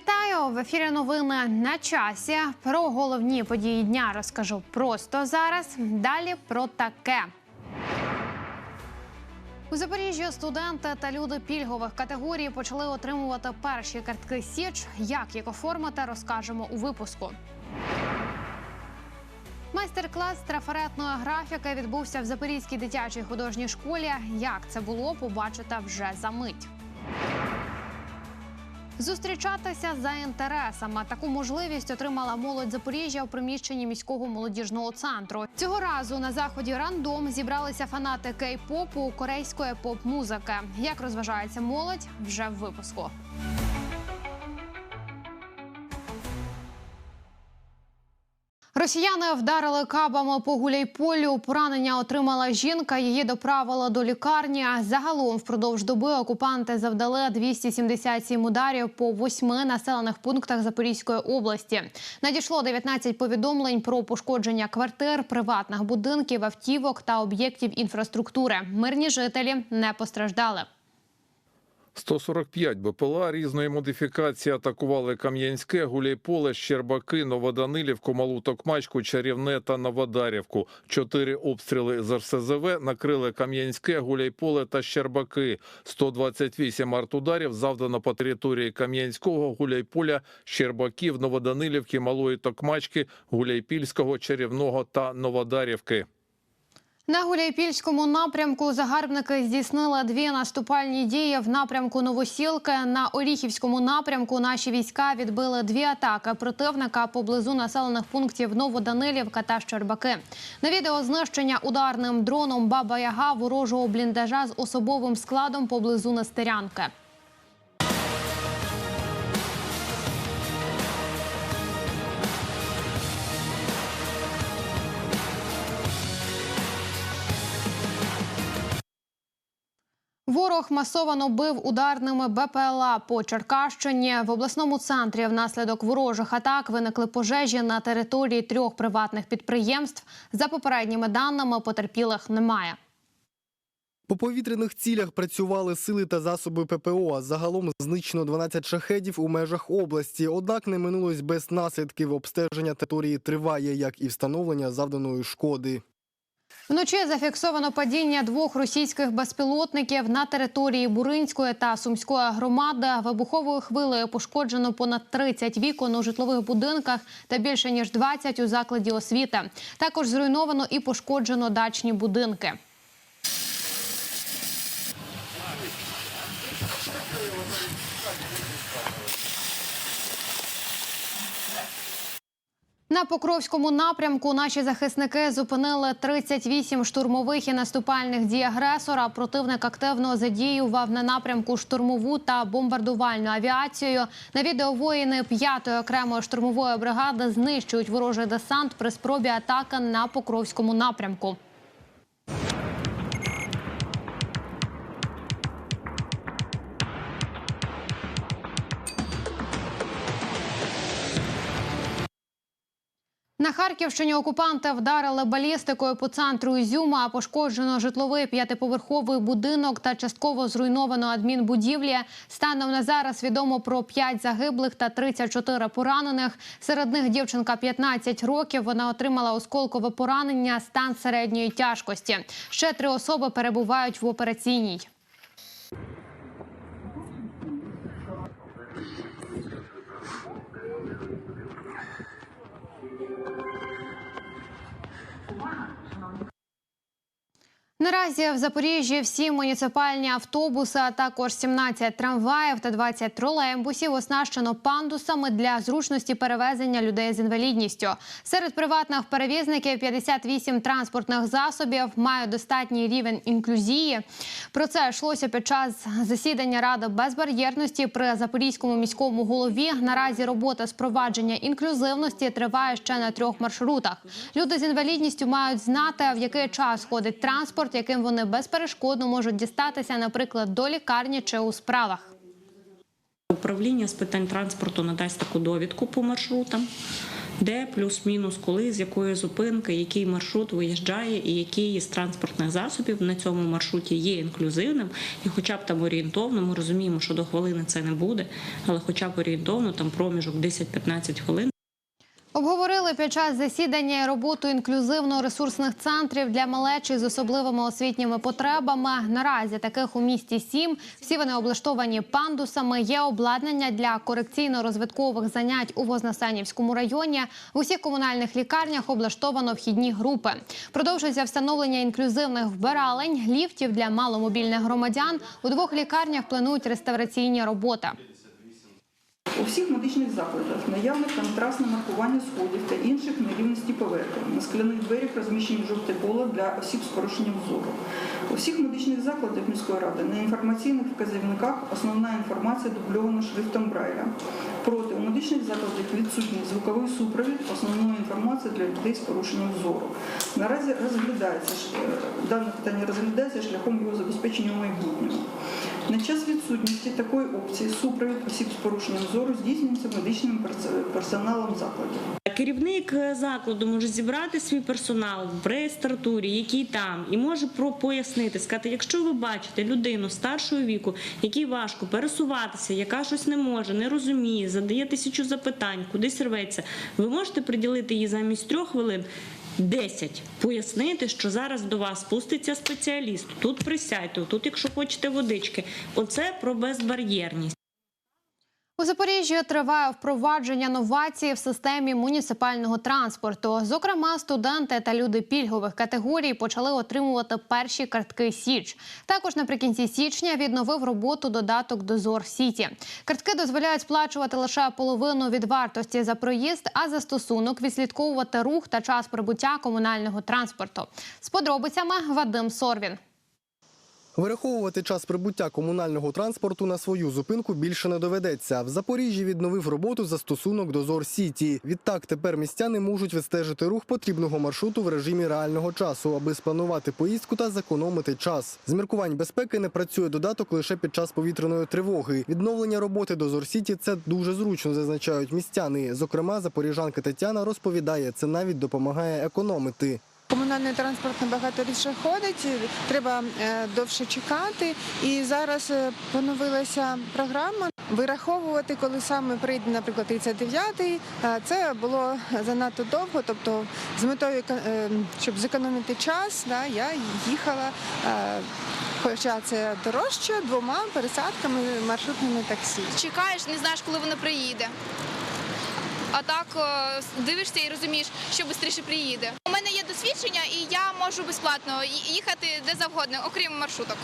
Вітаю в ефірі. Новини на часі. Про головні події дня розкажу просто зараз. Далі про таке. У Запоріжжі студенти та люди пільгових категорій почали отримувати перші картки Січ. Як їх оформити, розкажемо у випуску. Майстер-клас трафаретної графіки відбувся в Запорізькій дитячій художній школі. Як це було, побачите вже за мить. Зустрічатися за інтересами таку можливість отримала молодь Запоріжжя у приміщенні міського молодіжного центру. Цього разу на заході рандом зібралися фанати кей-попу корейської поп-музики. Як розважається молодь вже в випуску. Росіяни вдарили кабами по гуляйполю. Поранення отримала жінка. Її доправили до лікарні. Загалом впродовж доби окупанти завдали 277 ударів по восьми населених пунктах Запорізької області. Надійшло 19 повідомлень про пошкодження квартир, приватних будинків, автівок та об'єктів інфраструктури. Мирні жителі не постраждали. 145 БПЛА різної модифікації атакували Кам'янське, Гуляйполе, Щербаки, Новоданилівку, Малу Токмачку, Чарівне та Новодарівку. Чотири обстріли з РСЗВ накрили Кам'янське, Гуляйполе та Щербаки. 128 артударів завдано по території Кам'янського, Гуляйполя, Щербаків, Новоданилівки, Малої Токмачки, Гуляйпільського, Чарівного та Новодарівки. На Гуляйпільському напрямку загарбники здійснили дві наступальні дії в напрямку Новосілки. На Оріхівському напрямку наші війська відбили дві атаки противника поблизу населених пунктів Новоданилівка та Щербаки. На відео знищення ударним дроном Баба Яга ворожого бліндажа з особовим складом поблизу Нестерянки. Ворог масовано бив ударними БПЛА по Черкащині. В обласному центрі внаслідок ворожих атак виникли пожежі на території трьох приватних підприємств. За попередніми даними потерпілих немає. По повітряних цілях працювали сили та засоби ППО. Загалом знищено 12 шахедів у межах області. Однак не минулось без наслідків. Обстеження території триває, як і встановлення завданої шкоди. Вночі зафіксовано падіння двох російських безпілотників на території Буринської та Сумської громади. Вибуховою хвилею пошкоджено понад 30 вікон у житлових будинках та більше ніж 20 у закладі освіти. Також зруйновано і пошкоджено дачні будинки. На Покровському напрямку наші захисники зупинили 38 штурмових і наступальних дій агресора. Противник активно задіював на напрямку штурмову та бомбардувальну авіацію. На відео воїни 5-ї окремої штурмової бригади знищують ворожий десант при спробі атаки на Покровському напрямку. На Харківщині окупанти вдарили балістикою по центру Ізюма. Пошкоджено житловий п'ятиповерховий будинок та частково зруйновано адмінбудівлі. Станом на зараз відомо про 5 загиблих та 34 поранених. Серед них дівчинка 15 років. Вона отримала осколкове поранення, стан середньої тяжкості. Ще три особи перебувають в операційній. Наразі в Запоріжжі всі муніципальні автобуси, а також 17 трамваїв та 20 тролейбусів оснащено пандусами для зручності перевезення людей з інвалідністю. Серед приватних перевізників 58 транспортних засобів мають достатній рівень інклюзії. Про це йшлося під час засідання ради безбар'єрності при запорізькому міському голові. Наразі робота з провадження інклюзивності триває ще на трьох маршрутах. Люди з інвалідністю мають знати, в який час ходить транспорт, яким вони безперешкодно можуть дістатися, наприклад, до лікарні чи у справах. Управління з питань транспорту надасть таку довідку по маршрутам. де плюс-мінус, коли, з якої зупинки, який маршрут виїжджає, і який із транспортних засобів на цьому маршруті є інклюзивним, і хоча б там орієнтовно, ми розуміємо, що до хвилини це не буде, але хоча б орієнтовно там проміжок 10-15 хвилин. Обговорили під час засідання роботу інклюзивно-ресурсних центрів для малечі з особливими освітніми потребами. Наразі таких у місті сім. Всі вони облаштовані пандусами. Є обладнання для корекційно-розвиткових занять у Вознесенівському районі. В усіх комунальних лікарнях облаштовано вхідні групи. Продовжується встановлення інклюзивних вбиралень, ліфтів для маломобільних громадян. У двох лікарнях планують реставраційні роботи. Всіх медичних закладах наявне контрастне маркування сходів та інших нерівності поверхень. На скляних дверях розміщені жовтий поле для осіб з порушенням зору. У всіх медичних закладах міської ради на інформаційних вказівниках основна інформація дубльована шрифтом Брайля. Проте у медичних закладах відсутній звуковий супровід основної інформації для людей з порушенням зору. Наразі розглядається е, дане питання розглядається шляхом його забезпечення у майбутньому. На час відсутності такої опції супровід осіб з порушенням зору здійснюється медичним персоналом закладів. Керівник е, закладу може зібрати свій персонал в реєстратурі, який там, і може пояснити, сказати, якщо ви бачите людину старшого віку, якій важко пересуватися, яка щось не може, не розуміє, задає тисячу запитань, кудись рветься, ви можете приділити їй замість трьох хвилин. 10. Пояснити, що зараз до вас спуститься спеціаліст. Тут присядьте, тут, якщо хочете водички. Оце про безбар'єрність. У Запоріжжі триває впровадження новацій в системі муніципального транспорту. Зокрема, студенти та люди пільгових категорій почали отримувати перші картки Січ. Також наприкінці січня відновив роботу додаток Дозор Сіті. Картки дозволяють сплачувати лише половину від вартості за проїзд, а за стосунок відслідковувати рух та час прибуття комунального транспорту. З подробицями Вадим Сорвін. Вираховувати час прибуття комунального транспорту на свою зупинку більше не доведеться. В Запоріжжі відновив роботу застосунок Дозор Сіті. Відтак тепер містяни можуть відстежити рух потрібного маршруту в режимі реального часу, аби спланувати поїздку та зекономити час. З міркувань безпеки не працює додаток лише під час повітряної тривоги. Відновлення роботи Дозор Сіті це дуже зручно, зазначають містяни. Зокрема, запоріжанка Тетяна розповідає, це навіть допомагає економити. Комунальний транспорт набагато рідше ходить, треба е, довше чекати. І зараз е, поновилася програма вираховувати, коли саме прийде, наприклад, 39-й. Е, Це було занадто довго. Тобто, з метою щоб зекономити час, я їхала. Хоча це дорожче двома пересадками маршрутними таксі. чекаєш, не знаєш, коли воно приїде. А так е, дивишся і розумієш, що швидше приїде. У мене є досвідчення, і я можу безплатно їхати де завгодно, окрім маршруток.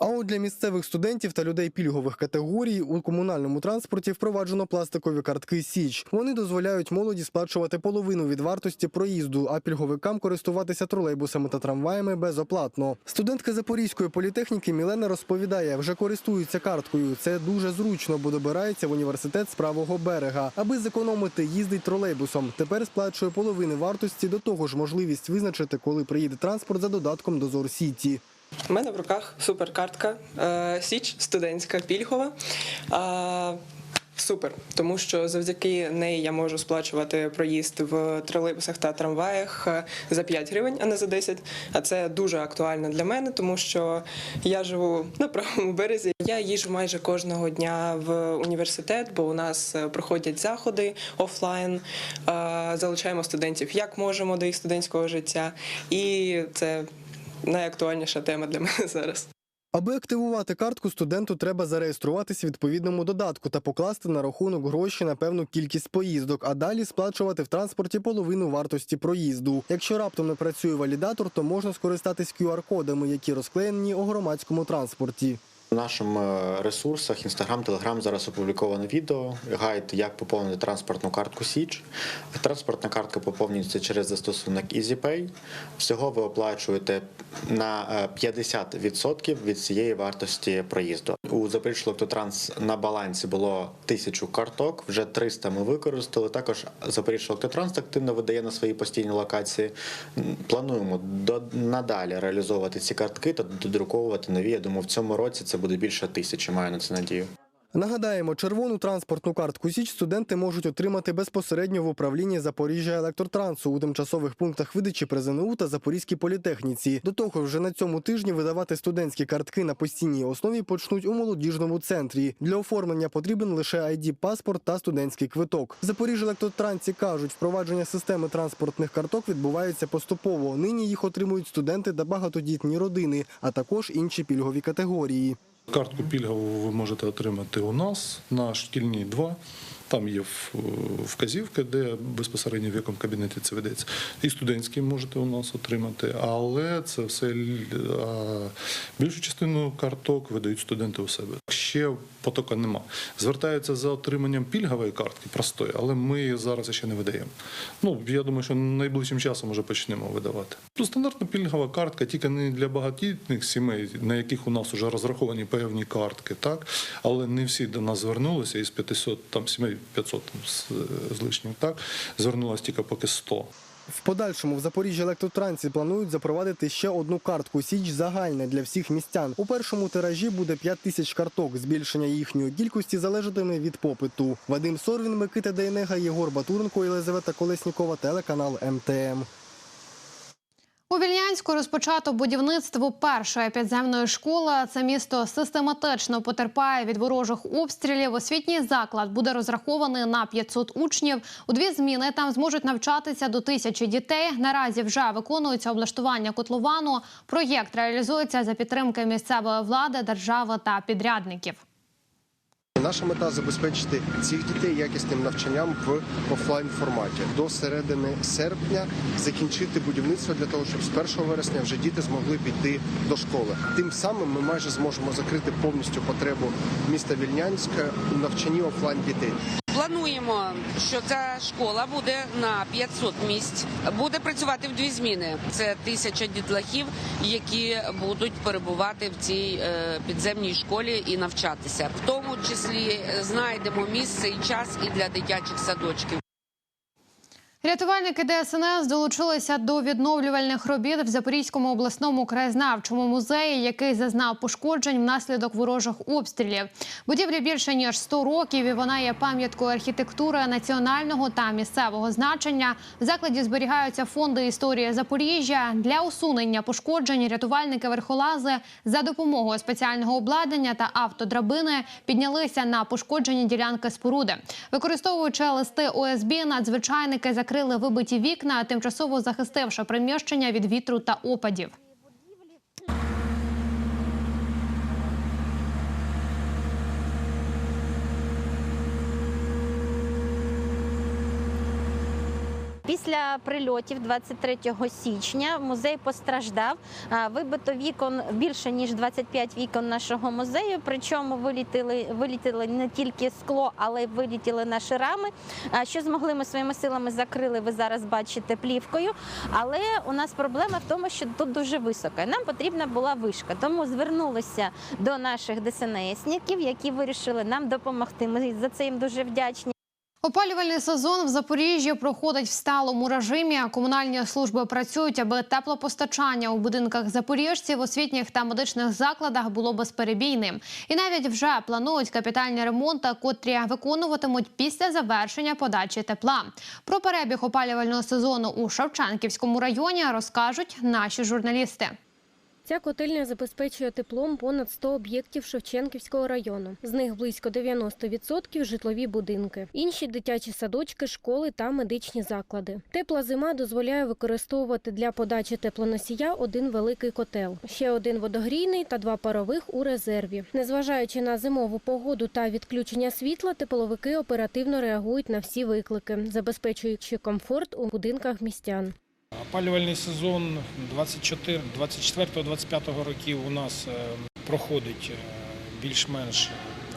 А от для місцевих студентів та людей пільгових категорій у комунальному транспорті впроваджено пластикові картки Січ. Вони дозволяють молоді сплачувати половину від вартості проїзду, а пільговикам користуватися тролейбусами та трамваями безоплатно. Студентка Запорізької політехніки Мілена розповідає, вже користується карткою. Це дуже зручно, бо добирається в університет з правого берега. Аби зекономити, їздить тролейбусом. Тепер сплачує половини вартості. До того ж, можливість визначити, коли приїде транспорт за додатком Дозор Сіті. У мене в руках суперкартка е, Січ студентська пільгова. Е, Супер, тому що завдяки неї я можу сплачувати проїзд в тролейбусах та трамваях е, за 5 гривень, а не за 10. А це дуже актуально для мене, тому що я живу на правому березі. Я їжджу майже кожного дня в університет, бо у нас проходять заходи офлайн. Залучаємо студентів як можемо до їх студентського життя, і це найактуальніша тема для мене зараз. Аби активувати картку, студенту треба зареєструватися в відповідному додатку та покласти на рахунок гроші на певну кількість поїздок, а далі сплачувати в транспорті половину вартості проїзду. Якщо раптом не працює валідатор, то можна скористатись QR-кодами, які розклеєні у громадському транспорті. В наших е, ресурсах Instagram, Telegram зараз опубліковано відео, гайд, як поповнити транспортну картку Січ. Транспортна картка поповнюється через застосунок EasyPay. Всього ви оплачуєте на е, 50% від цієї вартості проїзду. У Запоріжжя на балансі було тисячу карток, вже 300 ми використали. Також Запоріжжя Електротранс активно видає на свої постійні локації. Плануємо надалі реалізовувати ці картки та додруковувати нові. Я думаю, в цьому році це буде більше тисячі. Маю на це надію. Нагадаємо, червону транспортну картку Січ студенти можуть отримати безпосередньо в управлінні Запоріжжя електротрансу у тимчасових пунктах видачі при ЗНУ та Запорізькій політехніці. До того вже на цьому тижні видавати студентські картки на постійній основі почнуть у молодіжному центрі. Для оформлення потрібен лише id паспорт та студентський квиток. Запоріжжя електротрансі кажуть, впровадження системи транспортних карток відбувається поступово. Нині їх отримують студенти та багатодітні родини, а також інші пільгові категорії. Картку пільгову ви можете отримати у нас на шкільній 2. Там є в- вказівка, де безпосередньо в якому кабінеті це ведеться. І студентські можете у нас отримати, але це все більшу частину карток видають студенти у себе. Ще потока нема. Звертаються за отриманням пільгової картки простої, але ми її зараз ще не видаємо. Ну я думаю, що найближчим часом вже почнемо видавати. Ну, стандартна пільгова картка тільки не для багатітних сімей, на яких у нас вже розраховані певні картки, так але не всі до нас звернулися із 500 там сімей 500 там, з, з лишнім, так звернулося тільки поки 100. В подальшому в Запоріжжя електротрансі планують запровадити ще одну картку Січ загальне для всіх містян. У першому тиражі буде 5 тисяч карток. Збільшення їхньої кількості залежатиме від попиту. Вадим Сорвін, Микита Дейнега, Єгор Батуренко, Єлизавета Колеснікова, телеканал МТМ. У Вільнянську розпочато будівництво першої підземної школи. Це місто систематично потерпає від ворожих обстрілів. Освітній заклад буде розрахований на 500 учнів. У дві зміни там зможуть навчатися до тисячі дітей. Наразі вже виконується облаштування котловану. Проєкт реалізується за підтримки місцевої влади, держави та підрядників. Наша мета забезпечити цих дітей якісним навчанням в офлайн форматі до середини серпня закінчити будівництво для того, щоб з 1 вересня вже діти змогли піти до школи. Тим самим ми майже зможемо закрити повністю потребу міста Вільнянська у навчанні офлайн дітей. Плануємо, що ця школа буде на 500 місць, буде працювати в дві зміни. Це тисяча дітлахів, які будуть перебувати в цій е, підземній школі і навчатися. В тому числі знайдемо місце і час і для дитячих садочків. Рятувальники ДСНС долучилися до відновлювальних робіт в Запорізькому обласному краєзнавчому музеї, який зазнав пошкоджень внаслідок ворожих обстрілів. Будівлі більше ніж 100 років, і вона є пам'яткою архітектури національного та місцевого значення. В закладі зберігаються фонди історії Запоріжжя для усунення пошкоджень. Рятувальники верхолази за допомогою спеціального обладнання та автодрабини піднялися на пошкоджені ділянки споруди. Використовуючи листи ОСБ, надзвичайники закрили вибиті вікна, тимчасово захистивши приміщення від вітру та опадів. Після прильотів 23 січня музей постраждав. Вибито вікон більше ніж 25 вікон нашого музею. Причому вилітили, вилітили не тільки скло, але й вилітіли наші рами. Що змогли ми своїми силами закрили, ви зараз бачите плівкою. Але у нас проблема в тому, що тут дуже високо. Нам потрібна була вишка. Тому звернулися до наших ДСНСників, які вирішили нам допомогти. Ми за це їм дуже вдячні. Опалювальний сезон в Запоріжжі проходить в сталому режимі. Комунальні служби працюють, аби теплопостачання у будинках запоріжців, освітніх та медичних закладах було безперебійним. І навіть вже планують капітальні ремонти, котрі виконуватимуть після завершення подачі тепла. Про перебіг опалювального сезону у Шевченківському районі розкажуть наші журналісти. Ця котельня забезпечує теплом понад 100 об'єктів Шевченківського району. З них близько 90% – житлові будинки. Інші дитячі садочки, школи та медичні заклади. Тепла зима дозволяє використовувати для подачі теплоносія один великий котел, ще один водогрійний та два парових у резерві. Незважаючи на зимову погоду та відключення світла, тепловики оперативно реагують на всі виклики, забезпечуючи комфорт у будинках містян. Опалювальний сезон 24-25 років у нас е, проходить е, більш-менш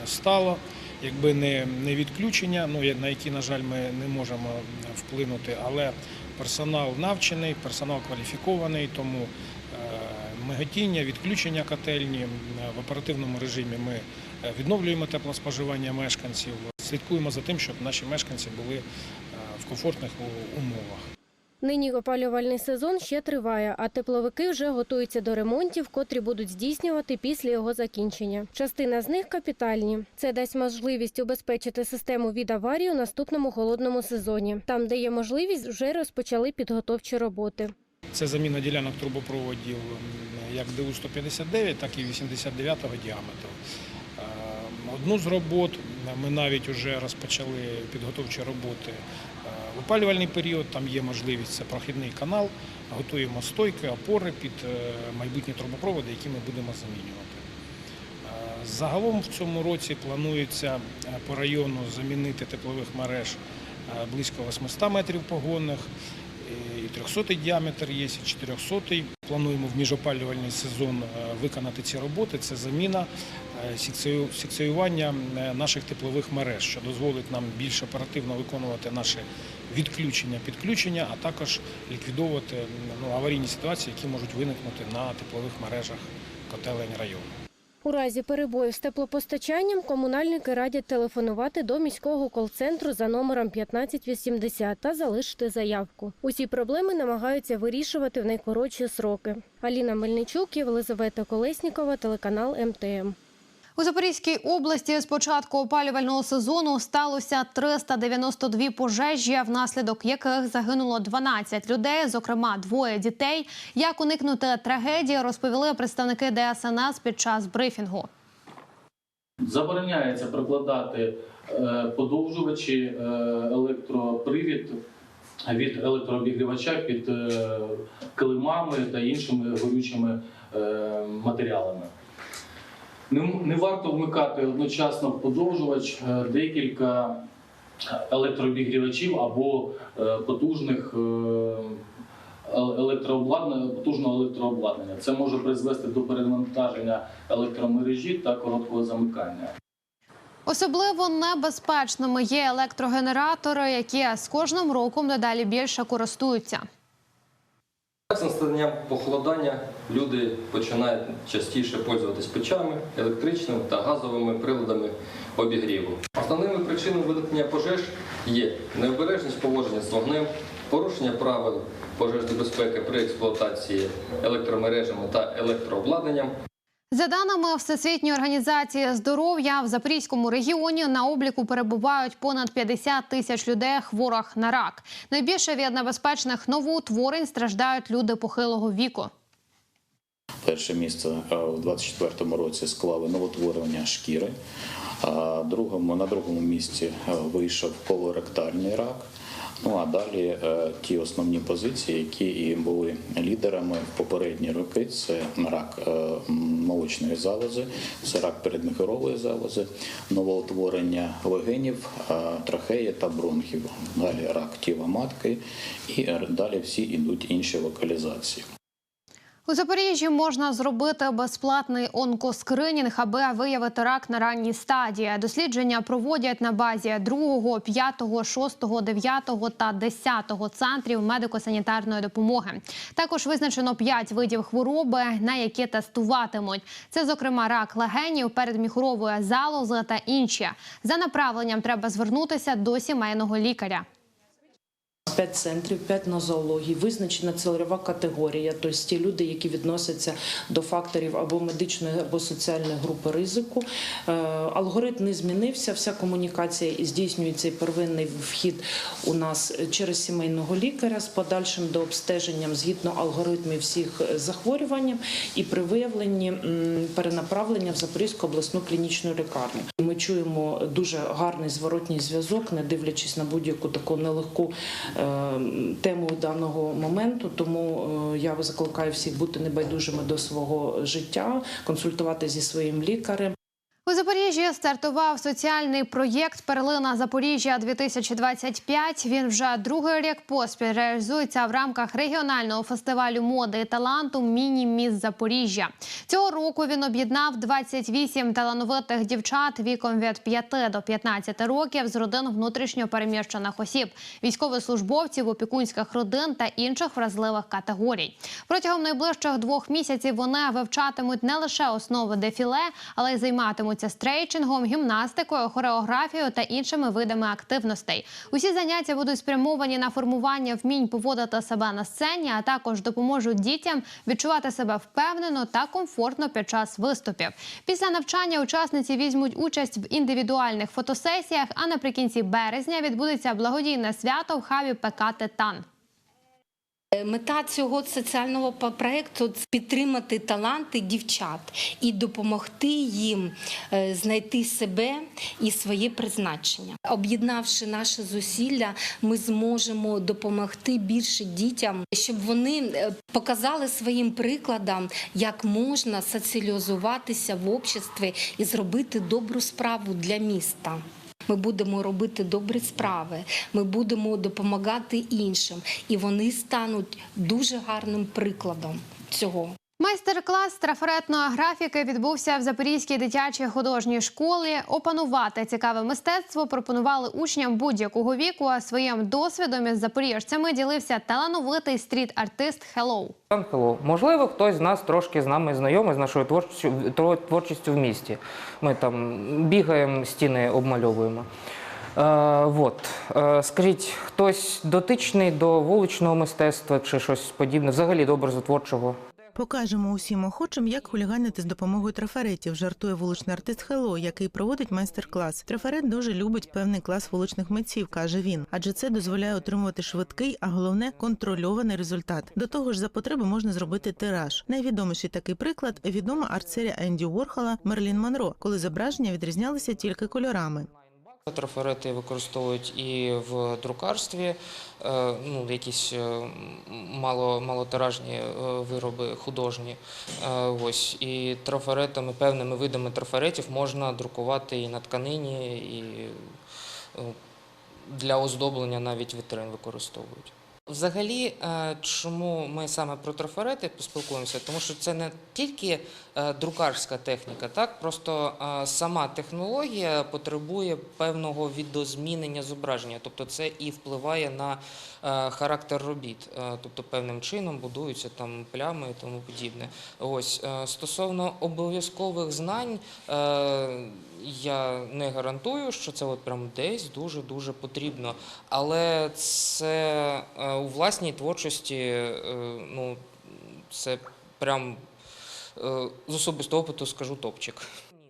стало. Якби не, відключення, ну, на які, на жаль, ми не можемо вплинути, але персонал навчений, персонал кваліфікований, тому е, миготіння, відключення котельні е, в оперативному режимі ми е, відновлюємо теплоспоживання мешканців, слідкуємо за тим, щоб наші мешканці були е, в комфортних умовах. Нині опалювальний сезон ще триває, а тепловики вже готуються до ремонтів, котрі будуть здійснювати після його закінчення. Частина з них капітальні. Це дасть можливість убезпечити систему від аварії у наступному холодному сезоні. Там, де є можливість, вже розпочали підготовчі роботи. Це заміна ділянок трубопроводів як ДУ-159, так і 89-го діаметру. Е, Одну з робот ми навіть вже розпочали підготовчі роботи в опалювальний період. Там є можливість це прохідний канал. Готуємо стойки, опори під е, майбутні трубопроводи, які ми будемо замінювати. Е, Загалом в цьому році планується е, по району замінити теплових мереж близько 800 метрів погонних. І 300-й діаметр є, і 400. Плануємо в міжопалювальний сезон е, виконати ці роботи. Це заміна е, секціювання е, наших теплових мереж, що дозволить нам більш оперативно виконувати наші відключення, підключення, а також ліквідовувати ну, аварійні ситуації, які можуть виникнути на теплових мережах котелень району. У разі перебоїв з теплопостачанням комунальники радять телефонувати до міського кол-центру за номером 1580 та залишити заявку. Усі проблеми намагаються вирішувати в найкоротші сроки. Аліна Мельничук, Єлизавета Колеснікова, телеканал МТМ. У Запорізькій області з початку опалювального сезону сталося 392 пожежі, внаслідок яких загинуло 12 людей, зокрема двоє дітей. Як уникнути трагедії, розповіли представники ДСНС під час брифінгу. Забороняється прикладати е, подовжувачі е, електропривід від електрообігрівача під е, килимами та іншими горючими матеріалами. Не, не варто вмикати одночасно подовжувач е, декілька електрообігрівачів або е, потужних е, електрообладнання, потужного електрообладнання. Це може призвести до перевантаження електромережі та короткого замикання. Особливо небезпечними є електрогенератори, які з кожним роком дедалі більше користуються. З настанням похолодання люди починають частіше пользуватись печами, електричними та газовими приладами обігріву. Основними причинами виникнення пожеж є необережність поводження з вогнем, порушення правил пожежної безпеки при експлуатації електромережами та електрообладнанням, За даними Всесвітньої організації здоров'я, в Запорізькому регіоні на обліку перебувають понад 50 тисяч людей хворих на рак. Найбільше від небезпечних новоутворень страждають люди похилого віку. Перше місце у 24-му році склали новотворення шкіри. На другому місці вийшов колоректальний рак. Ну а далі е, ті основні позиції, які і були лідерами в попередні роки, це рак е, молочної залози, це рак передміхорової залози, новоутворення легенів, е, трахеї та бронхів. Далі рак тіла матки і далі всі йдуть інші локалізації. У Запоріжжі можна зробити безплатний онкоскринінг, аби виявити рак на ранній стадії. Дослідження проводять на базі 2, 5, 6, 9 та 10 центрів медико-санітарної допомоги. Також визначено 5 видів хвороби, на які тестуватимуть. Це, зокрема, рак легенів, передміхурової залози та інші. За направленням треба звернутися до сімейного лікаря. П'ять центрів, п'ять нозологій, визначена цільова категорія, тобто ті люди, які відносяться до факторів або медичної, або соціальної групи ризику. Е, Алгоритм не змінився, вся комунікація і здійснюється і первинний вхід у нас через сімейного лікаря з подальшим дообстеженням згідно алгоритмів всіх захворювань і при виявленні перенаправлення в Запорізьку обласну клінічну лікарню. Ми чуємо дуже гарний зворотній зв'язок, не дивлячись на будь-яку таку нелегку е, тему даного моменту. Тому е, я закликаю всіх бути небайдужими до свого життя, консультувати зі своїм лікарем. У Запоріжжі стартував соціальний проєкт Перлина Запоріжжя 2025 Він вже другий рік поспіль реалізується в рамках регіонального фестивалю моди і таланту Міні Міс Запоріжжя. Цього року він об'єднав 28 талановитих дівчат віком від 5 до 15 років з родин внутрішньо переміщених осіб, військовослужбовців, опікунських родин та інших вразливих категорій. Протягом найближчих двох місяців вони вивчатимуть не лише основи дефіле, але й займатимуть займатимуться стрейчингом, гімнастикою, хореографією та іншими видами активностей. Усі заняття будуть спрямовані на формування вмінь поводити себе на сцені, а також допоможуть дітям відчувати себе впевнено та комфортно під час виступів. Після навчання учасниці візьмуть участь в індивідуальних фотосесіях. А наприкінці березня відбудеться благодійне свято в хабі ПК Титан. Мета цього соціального проекту підтримати таланти дівчат і допомогти їм е, знайти себе і своє призначення. Об'єднавши наші зусилля, ми зможемо допомогти більше дітям, щоб вони е, показали своїм прикладом, як можна соціалізуватися в обществі і зробити добру справу для міста. Ми будемо робити добрі справи, ми будемо допомагати іншим, і вони стануть дуже гарним прикладом цього. Майстер-клас трафаретної графіки відбувся в Запорізькій дитячій художній школі. Опанувати цікаве мистецтво пропонували учням будь-якого віку. А своїм досвідом із запоріжцями ділився талановитий стріт-артист Hello. Хелло. Можливо, хтось з нас трошки з нами знайомий з нашою творчістю, творчістю в місті. Ми там бігаємо, стіни обмальовуємо. Е, вот. Е, скажіть, хтось дотичний до вуличного мистецтва чи щось подібне, взагалі до образотворчого? Покажемо усім охочим, як хуліганити з допомогою трафаретів, жартує вуличний артист Хело, який проводить майстер-клас. Трафарет дуже любить певний клас вуличних митців, каже він, адже це дозволяє отримувати швидкий, а головне контрольований результат. До того ж, за потреби можна зробити тираж. Найвідоміший такий приклад відома арт-серія Енді Уорхола Мерлін Монро, коли зображення відрізнялися тільки кольорами. Трафарети використовують і в друкарстві, е, ну, якісь е, мало, малотиражні е, вироби художні. Ось. І трафаретами, певними видами трафаретів можна друкувати і на тканині, і е, для оздоблення навіть вітрин використовують. Взагалі, чому ми саме про трафарети поспілкуємося? Тому що це не тільки друкарська техніка, так? Просто е, сама технологія потребує певного відозмінення зображення, тобто це і впливає на е, характер робіт, Е, тобто певним чином будуються там плями і тому подібне. Ось е, стосовно обов'язкових знань, е, я не гарантую, що це от прям десь дуже дуже потрібно, але це е, у власній творчості, е, ну це прям е, з особистого опиту скажу топчик.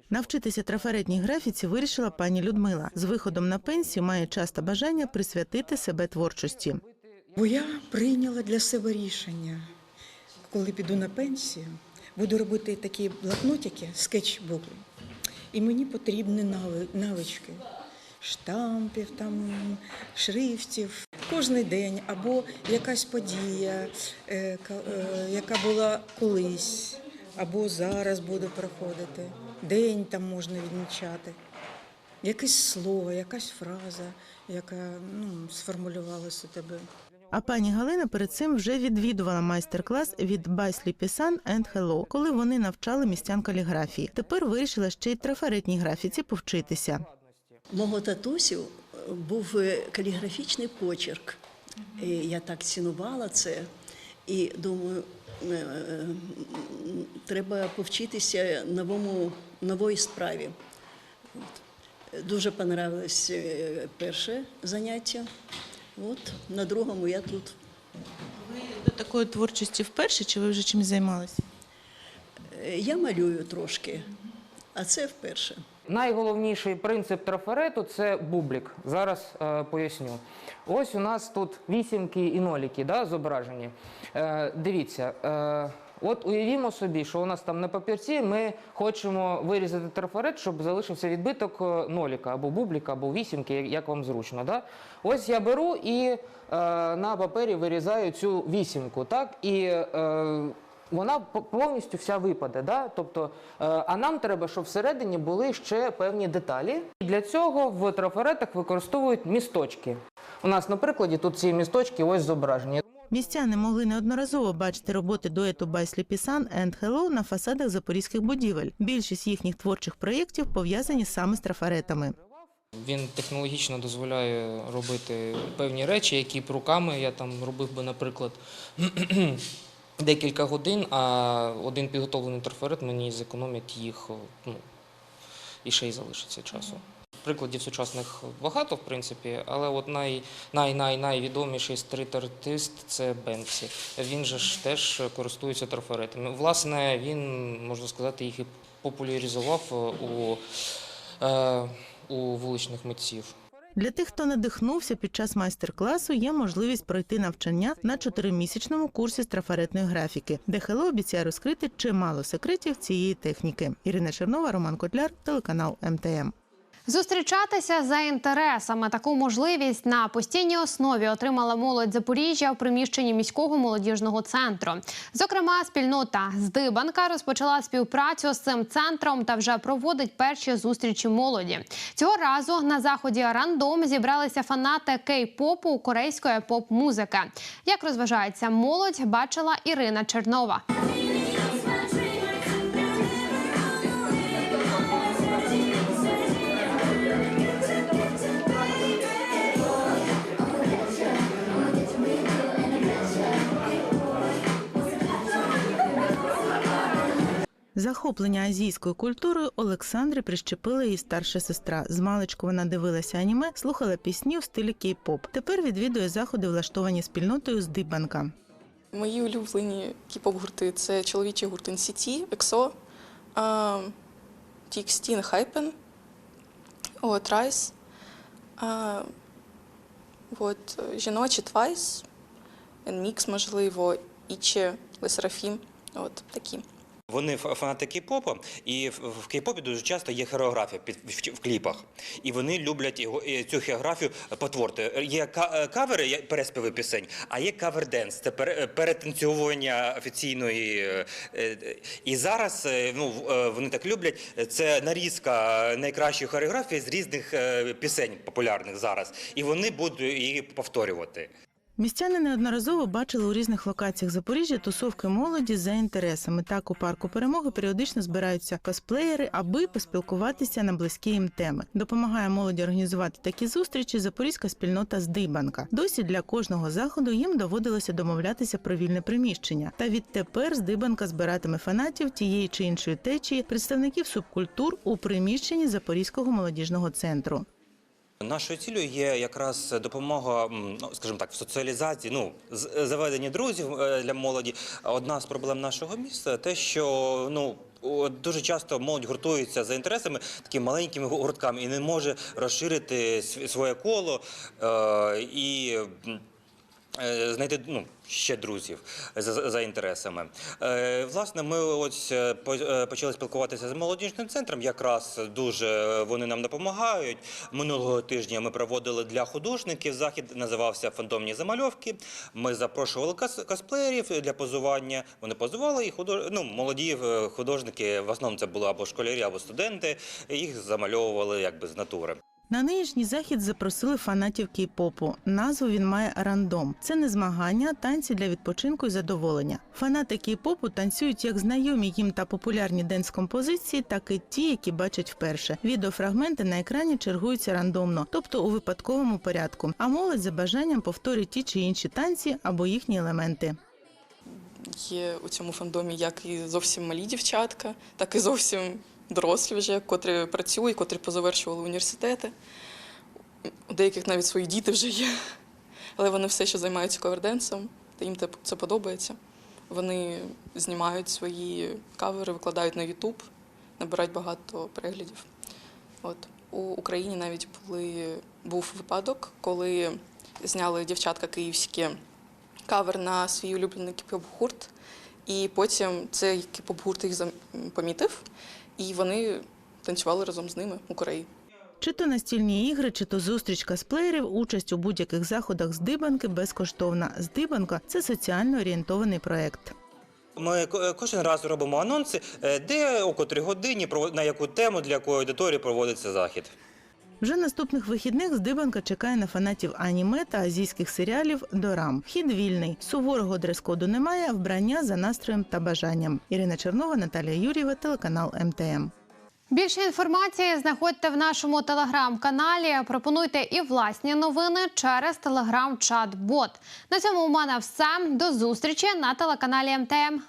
Навчитися трафаретній графіці вирішила пані Людмила. З виходом на пенсію має час та бажання присвятити себе творчості. Бо я прийняла для себе рішення, коли піду на пенсію, буду робити такі блокнотики, скетчбуки. І мені потрібні навички штампів, там, шрифтів. Кожний день або якась подія, е, е, яка була колись, або зараз буде проходити. День там можна відмічати. Якесь слово, якась фраза, яка ну, сформулювалася у тебе. А пані Галина перед цим вже відвідувала майстер-клас від Sleepy Sun and Hello, коли вони навчали містян каліграфії. Тепер вирішила ще й трафаретній графіці повчитися. Мого татусю е, був е, каліграфічний почерк. І я так цінувала це. І думаю, треба повчитися новому, нової справі. Дуже понравилось е, перше заняття. От, на другому я тут. Ви До такої творчості вперше чи ви вже чимось займалися? Е, Я малюю трошки, а це вперше. Найголовніший принцип трафарету це бублік. Зараз е, поясню. Ось у нас тут вісімки і ноліки да, зображені. Е, дивіться, е, от уявімо собі, що у нас там на папірці ми хочемо вирізати трафарет, щоб залишився відбиток е, ноліка або бубліка, або вісімки, як- вам зручно. Да? Ось я беру і е, на папері вирізаю цю вісімку. Так? І е, вона повністю вся випаде. Да? Тобто, е, а нам треба, щоб всередині були ще певні деталі. Для цього в трафаретах використовують місточки. У нас на прикладі тут ці місточки ось зображені. Містяни могли неодноразово бачити роботи дуету Sun and Hello на фасадах запорізьких будівель. Більшість їхніх творчих проєктів пов'язані саме з трафаретами. Він технологічно дозволяє робити певні речі, які руками я там робив би, наприклад, декілька годин, а один підготовлений трафарет мені зекономить їх ну, і ще й залишиться часу. Прикладів сучасних багато, в принципі, але от най, най, най, найвідоміший стрит-артист це Бенксі. Він же ж теж користується трафаретами. Власне, він, можна сказати, їх і популяризував е, у, е, у вуличних митців. Для тих, хто надихнувся під час майстер-класу, є можливість пройти навчання на чотиримісячному курсі з трафаретної графіки, де Хело обіцяє розкрити чимало секретів цієї техніки. Ірина Чернова, Роман Котляр, телеканал МТМ. Зустрічатися за інтересами таку можливість на постійній основі отримала молодь Запоріжжя в приміщенні міського молодіжного центру. Зокрема, спільнота Здибанка розпочала співпрацю з цим центром та вже проводить перші зустрічі молоді. Цього разу на заході рандом зібралися фанати кей-попу корейської поп-музики. Як розважається молодь, бачила Ірина Чернова. Захоплення азійською культурою Олександри прищепила її старша сестра. З маличку вона дивилася аніме, слухала пісні в стилі кей-поп. Тепер відвідує заходи, влаштовані спільнотою з Дибанка. Мої улюблені кіп-поп-гурти це чоловічі гурти NCT, EXO, TXT, Rise, от, жіночі Twice, NMIX, можливо, Ічі, Лесерафім, от такі. Вони фанати кей-попу, і в кей-попі дуже часто є хореографія в, кліпах. І вони люблять цю хореографію потворити. Є е, кавери, переспіви пісень, а є кавер-денс. Це пере- перетанцювання офіційної. е, е, І зараз е, ну е, вони так люблять. Це нарізка найкращої хореографії з різних е, пісень популярних зараз, і вони будуть її повторювати. Містяни неодноразово бачили у різних локаціях Запоріжжя тусовки молоді за інтересами. Так у парку перемоги періодично збираються косплеєри, аби поспілкуватися на близькі їм теми. Допомагає молоді організувати такі зустрічі запорізька спільнота з Дибанка. Досі для кожного заходу їм доводилося домовлятися про вільне приміщення. Та відтепер з Дибанка збиратиме фанатів тієї чи іншої течії, представників субкультур у приміщенні Запорізького молодіжного центру. Нашою цілею є якраз допомога, ну скажімо так, в соціалізації, ну з- заведення друзів е, для молоді. Одна з проблем нашого міста те, що ну. Дуже часто молодь гуртується за інтересами такими маленькими гуртками і не може розширити св- своє коло е, і е, знайти ну, ще друзів за, за інтересами. Е, власне, ми ось е, е, почали спілкуватися з молодіжним центром. Якраз дуже вони нам допомагають. Минулого тижня ми проводили для художників захід, називався Фантомні замальовки. Ми запрошували кос- косплеєрів для позування. Вони позували і худож... ну, молоді е, художники, в основному це були або школярі, або студенти. Їх замальовували якби з натури. На нинішній захід запросили фанатів кей-попу. Назву він має рандом. Це не змагання, танці для відпочинку і задоволення. Фанати кей-попу танцюють як знайомі їм та популярні денс-композиції, так і ті, які бачать вперше. Відеофрагменти на екрані чергуються рандомно, тобто у випадковому порядку. А молодь за бажанням повторює ті чи інші танці або їхні елементи. Є у цьому фандомі як і зовсім малі дівчатка, так і зовсім дорослі вже, котрі працюють, котрі позавершували університети. У деяких навіть свої діти вже є. Але вони все ще займаються коверденсом, та їм це подобається. Вони знімають свої кавери, викладають на YouTube, набирають багато переглядів. От. У Україні навіть були, був випадок, коли зняли дівчатка київські кавер на свій улюблений кіп-поп-гурт, і потім цей кіп-поп-гурт їх помітив, і вони танцювали разом з ними у Кореї. Чи то настільні ігри, чи то зустрічка з плеєрів, участь у будь-яких заходах з Дибанки безкоштовна. З Дибанка це соціально орієнтований проект. Ми кожен раз робимо анонси, е, де о котрій годині на яку тему для якої аудиторії проводиться захід. Вже наступних вихідних Здибанка чекає на фанатів аніме та азійських серіалів Дорам. Вхід вільний. Суворого дрес-коду немає, вбрання за настроєм та бажанням. Ірина Чернова, Наталія Юрєва, телеканал МТМ. Більше інформації знаходьте в нашому телеграм-каналі. Пропонуйте і власні новини через телеграм-чат-бот. На цьому у мене все. До зустрічі на телеканалі МТМ.